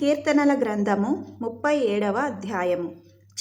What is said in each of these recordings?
కీర్తనల గ్రంథము ముప్పై ఏడవ అధ్యాయము.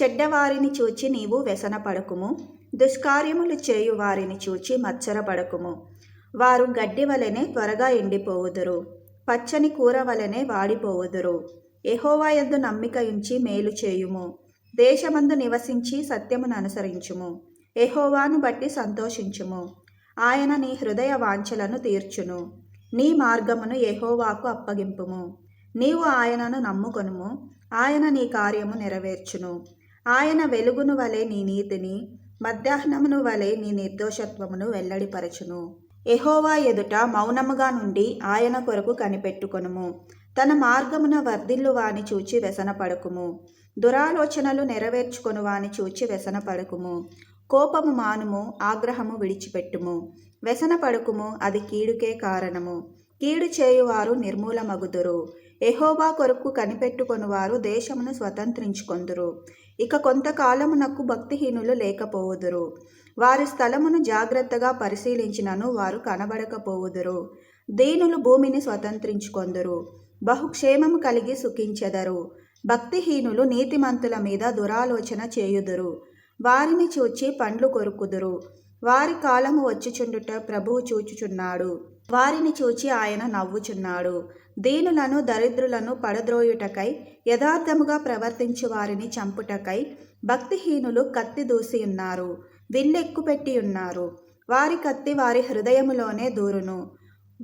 చెడ్డవారిని చూచి నీవు వ్యసనపడకుము దుష్కార్యములు చేయు వారిని చూచి మత్సరపడకుము. వారు గడ్డి వలెనే త్వరగా ఎండిపోవుదురు పచ్చని కూర వలెనే వాడిపోవుదురు. ఎహోవాయందు నమ్మిక ఉంచి మేలు చేయుము దేశమందు నివసించి సత్యమును అనుసరించుము. ఎహోవాను బట్టి సంతోషించుము ఆయన నీ హృదయ వాంఛలను తీర్చును. నీ మార్గమును ఎహోవాకు అప్పగింపుము. నీవు ఆయనను నమ్ముకొనుము. ఆయన నీ కార్యము నెరవేర్చును. ఆయన వెలుగును వలె నీ నీతిని మధ్యాహ్నమును వలె నీ నిర్దోషత్వమును వెల్లడిపరచును. ఎహోవా ఎదుట మౌనముగా నుండి ఆయన కొరకు కనిపెట్టుకొనుము. తన మార్గమున వర్ధిల్లు వాని చూచి వ్యసనపడకుము. దురాలోచనలు నెరవేర్చుకొను వాని చూచి వ్యసనపడకుము. కోపము మానుము ఆగ్రహము విడిచిపెట్టుము. వ్యసనపడకుము అది కీడుకే కారణము. కీడు చేయువారు నిర్మూలమగుదురు. ఎహోబా కొరకు కనిపెట్టుకొనువారు దేశమును స్వతంత్రించుకొందురు. ఇక కొంతకాలమునకు భక్తిహీనులు లేకపోవుదురు. వారి స్థలమును జాగ్రత్తగా పరిశీలించినను వారు కనబడకపోవుదురు. దీనులు భూమిని స్వతంత్రించుకొందురు. బహుక్షేమము కలిగి సుఖించెదరు. భక్తిహీనులు నీతిమంతుల మీద దురాలోచన చేయుదురు. వారిని చూచి పండ్లు కొరుకుదురు. వారి కాలము వచ్చుచుండుట ప్రభువు చూచుచున్నాడు. వారిని చూచి ఆయన నవ్వుచున్నాడు. దీనులను దరిద్రులను పడద్రోయుటకై యథార్థముగా ప్రవర్తించు వారిని చంపుటకై భక్తిహీనులు కత్తి దూసి ఉన్నారు విల్లెక్కుపెట్టి ఉన్నారు. వారి కత్తి వారి హృదయములోనే దూరును.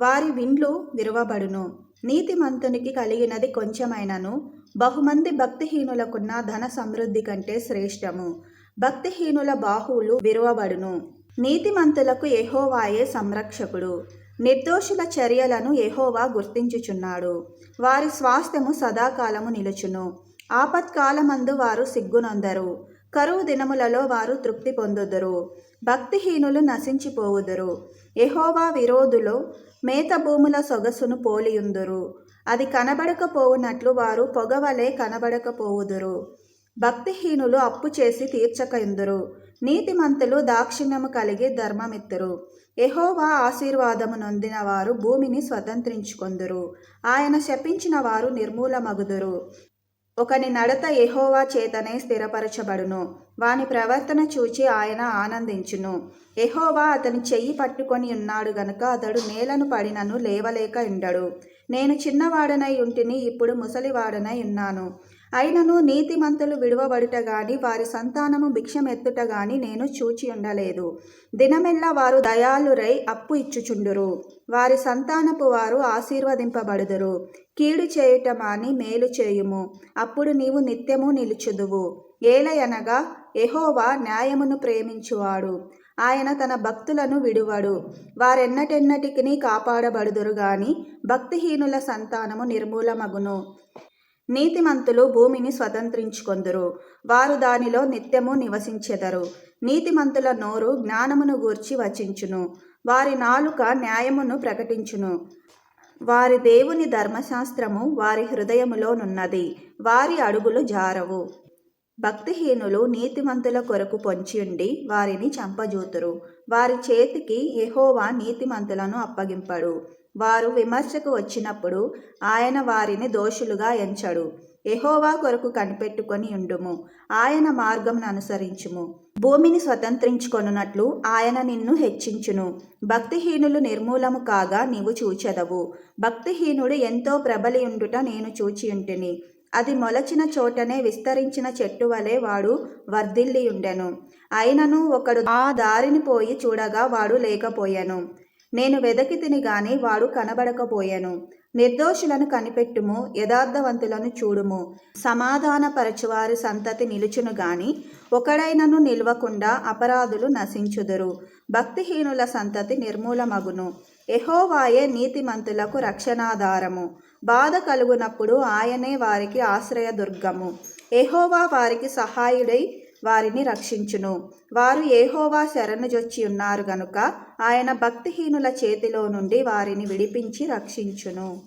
వారి విండ్లు విరవబడును. నీతిమంతునికి కలిగినది కొంచెమైనను. బహుమంది భక్తిహీనులకున్న ధన సమృద్ధి కంటే శ్రేష్టము. భక్తిహీనుల బాహువులు విరువబడును. నీతిమంతులకు ఎహోవాయే సంరక్షకుడు. నిర్దోషుల చర్యలను ఎహోవా గుర్తించుచున్నాడు. వారి స్వాస్థ్యము సదాకాలము నిలుచును. ఆపత్కాలమందు వారు సిగ్గునొందరు. కరువు దినములలో వారు తృప్తి పొందుదురు. భక్తిహీనులు నశించిపోవుదురు. ఎహోవా విరోధులు మేత భూముల సొగసును పోలియుందురు. అది కనబడకపోవునట్లు వారు పొగవలే కనబడకపోవుదురు. భక్తిహీనులు అప్పు చేసి తీర్చకయుందురు. నీతిమంతులు దాక్షిణ్యము కలిగి ధర్మమిత్తరు. ఎహోవా ఆశీర్వాదము నొందిన వారు భూమిని స్వతంత్రించుకొందురు. ఆయన శపించిన వారు నిర్మూలమగుదురు. ఒకని నడత ఎహోవా చేతనే స్థిరపరచబడును. వాని ప్రవర్తన చూచి ఆయన ఆనందించును. ఎహోవా అతని చెయ్యి పట్టుకొని ఉన్నాడు గనుక అతడు నేలను పడినను లేవలేక ఉండడు. నేను చిన్నవాడనై ఉంటిని ఇప్పుడు ముసలివాడనై ఉన్నాను. అయినను నీతిమంతులు విడువబడుట గాని వారి సంతానము భిక్షమెత్తుట గాని నేను చూచి ఉండలేదు. దినమెల్లా వారు దయాళురై అప్పు ఇచ్చుచుండురు. వారి సంతానపు వారు ఆశీర్వదింపబడుదురు. కీడు చేయుట మాని మేలు చేయుము. అప్పుడు నీవు నిత్యము నిలుచుదువు. ఏలయనగా ఎహోవా న్యాయమును ప్రేమించువాడు. ఆయన తన భక్తులను విడువడు. వారెన్నటెన్నటికి కాపాడబడుదురు గాని భక్తిహీనుల సంతానము నిర్మూలమగును. నీతిమంతులు భూమిని స్వతంత్రించుకొందురు. వారు దానిలో నిత్యము నివసించెదరు. నీతిమంతుల నోరు జ్ఞానమును గూర్చి వచించును. వారి నాలుక న్యాయమును ప్రకటించును. వారి దేవుని ధర్మశాస్త్రము వారి హృదయములోనున్నది వారి అడుగులు జారవు. భక్తిహీనులు నీతిమంతుల కొరకు పొంచియుండి వారిని చంపజూతురు. వారి చేతికి ఎహోవా నీతిమంతులను అప్పగింపడు. వారు విమర్శకు వచ్చినప్పుడు ఆయన వారిని దోషులుగా ఎంచడు. ఎహోవా కొరకు కనిపెట్టుకొని ఉండుము. ఆయన మార్గంను అనుసరించుము. భూమిని స్వతంత్రించుకొనున్నట్లు ఆయన నిన్ను హెచ్చించును. భక్తిహీనులు నిర్మూలము కాగా నీవు చూచెదవు. భక్తిహీనుడు ఎంతో ప్రబలి ఉండుట నేను చూచియుంటిని. అది మొలచిన చోటనే విస్తరించిన చెట్టు వలె వాడు వర్ధిల్లి ఉండెను అయినను ఒకడు ఆ దారిని పోయి చూడగా వాడు లేకపోయాను. నేను వెదకి తిని గాని వాడు కనబడకపోయాను. నిర్దోషులను కనిపెట్టుము యథార్థవంతులను చూడుము. సమాధానపరచువారి సంతతి నిలుచును గాని ఒకడైనను నిల్వకుండా అపరాధులు నశించుదురు. భక్తిహీనుల సంతతి నిర్మూలమగును. ఎహోవాయే నీతిమంతులకు రక్షణాధారము. బాధ కలుగునప్పుడు ఆయనే వారికి ఆశ్రయదుర్గము. ఎహోవా వారికి సహాయుడై వారిని రక్షించును. వారు ఏహోవా శరణుజొచ్చి ఉన్నారు గనుక ఆయన భక్తిహీనుల చేతిలో నుండి వారిని విడిపించి రక్షించును.